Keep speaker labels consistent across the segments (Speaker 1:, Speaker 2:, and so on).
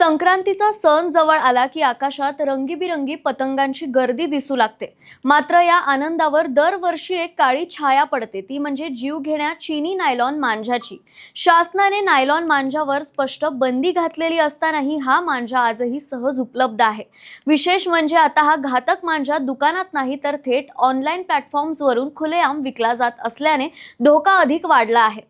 Speaker 1: संक्रांतीचा सण जवळ आला की आकाशात रंगीबिरंगी पतंगांची गर्दी दिसू लागते. मात्र या आनंदावर दरवर्षी एक काळी छाया पडते. ती म्हणजे जीव घेण्या चिनी नायलॉन मांजाची शासनाने नायलॉन मांजावर स्पष्ट बंदी घातलेली असतानाही हा मांजा आजही सहज उपलब्ध आहे. विशेष म्हणजे आता हा घातक मांजा दुकानात नाही तर थेट ऑनलाईन प्लॅटफॉर्म्सवरून खुलेआम विकला जात असल्याने धोका अधिक वाढला आहे.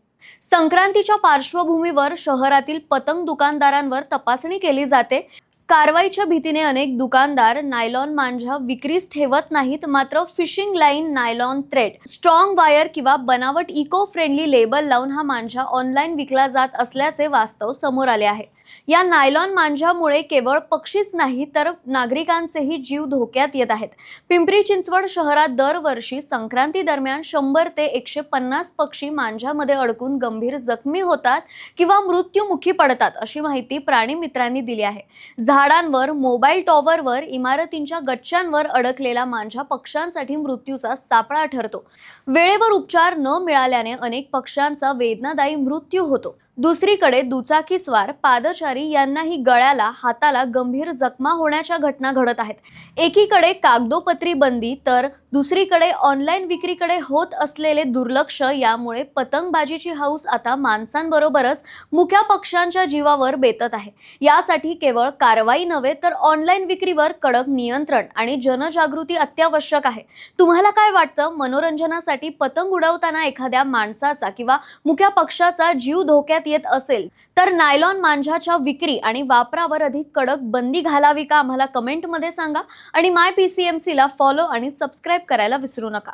Speaker 1: संक्रांतीच्या पार्श्वभूमीवर शहरातील पतंग दुकानदारांवर तपासणी केली जाते. कारवाईच्या भीतीने अनेक दुकानदार नायलॉन मांजा विक्रीस ठेवत नाहीत मात्र fishing line nylon thread strong wire किंवा बनावट इको फ्रेंडली लेबल लावून हा मांजा ऑनलाईन विकला जात असल्याचे वास्तव समोर आले आहे. या नायलॉन मांजामुळे केवळ पक्षीच नाही तर नागरिकांचेही जीव धोक्यात येत आहेत. पिंपरी चिंचवड शहरात दरवर्षी संक्रांती दरम्यान शंभर ते एकशे पन्नास पक्षी मांजामध्ये अडकून गंभीर जखमी होतात किंवा मृत्यूमुखी पडतात अशी माहिती प्राणी मित्रांनी दिली आहे. झाडांवर मोबाईल टॉवरवर इमारतींच्या गच्च्यांवर अडकलेला मांजा पक्ष्यांसाठी मृत्यूचा सापळा ठरतो. वेळेवर उपचार न मिळाल्याने अनेक पक्ष्यांचा वेदनादायी मृत्यू होतो. दुसरीकडे दुचाकीस्वार पादचारी यांनाही गळ्याला हाताला गंभीर जखमा होण्याच्या घटना घडत आहेत. एकीकडे कागदोपत्री बंदी तर दुसरीकडे ऑनलाईन विक्रीकडे होत असलेले दुर्लक्ष यामुळे पतंगबाजीची हौस आता माणसांबरोबरच मुख्या पक्षांच्या जीवावर बेतत आहे. यासाठी केवळ कारवाई नव्हे तर ऑनलाईन विक्रीवर कडक नियंत्रण आणि जनजागृती अत्यावश्यक आहे. तुम्हाला काय वाटतं? मनोरंजनासाठी पतंग उडवताना एखाद्या माणसाचा किंवा मुख्या पक्षाचा जीव धोक्यात येत असेल तर नायलॉन मांजाच्या विक्री आणि वापरावर अधिक कडक बंदी घालावी का? आम्हाला कमेंटमध्ये सांगा आणि माय पी सी एम सीला फॉलो आणि सबस्क्राईब करायला विसरू नका.